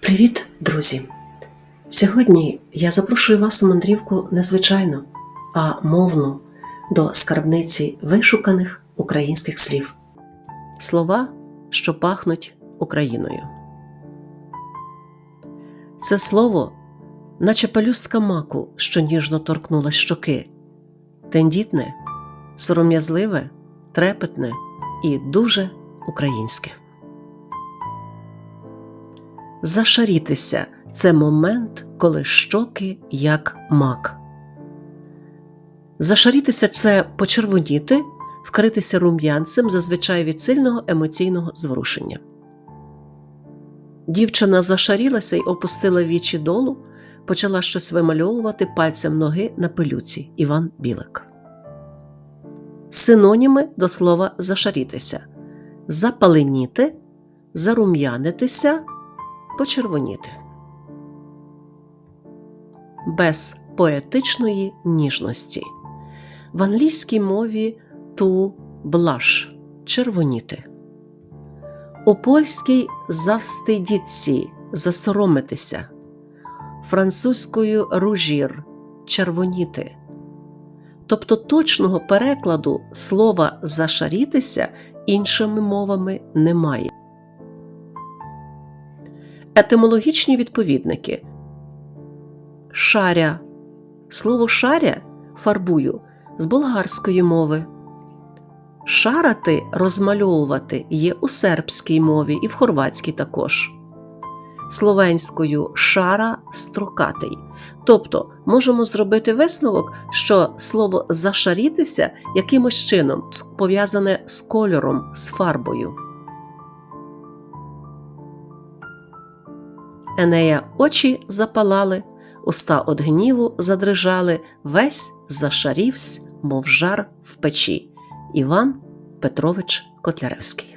Привіт, друзі! Сьогодні я запрошую вас у мандрівку незвичайну, а мовну до скарбниці вишуканих українських слів. Слова, що пахнуть Україною. Це слово, наче пелюстка маку, що ніжно торкнула щоки, тендітне, сором'язливе, трепетне і дуже українське. Зашарітися це момент, коли щоки як мак. Зашарітися це почервоніти, вкритися рум'янцем зазвичай від сильного емоційного зворушення. Дівчина зашарілася й опустила вічі долу, почала щось вимальовувати пальцем ноги на пилюці Іван Білик. Синоніми до слова зашарітися запаленіти, зарум'янитися почервоніти. Без поетичної ніжності. В англійській мові to blush – червоніти. У польській завстидіться – засоромитися. Французькою ружір червоніти. Тобто точного перекладу слова зашарітися іншими мовами немає. Етимологічні відповідники шаря. Слово шаря фарбую з болгарської мови. Шарати розмальовувати є у сербській мові і в хорватській також. Словенською шара строкатий. Тобто можемо зробити висновок, що слово зашарітися якимось чином пов'язане з кольором, з фарбою. Енея очі запалали, уста од гніву задрижали, весь зашарівсь, мов жар в печі. Іван Петрович Котляревський.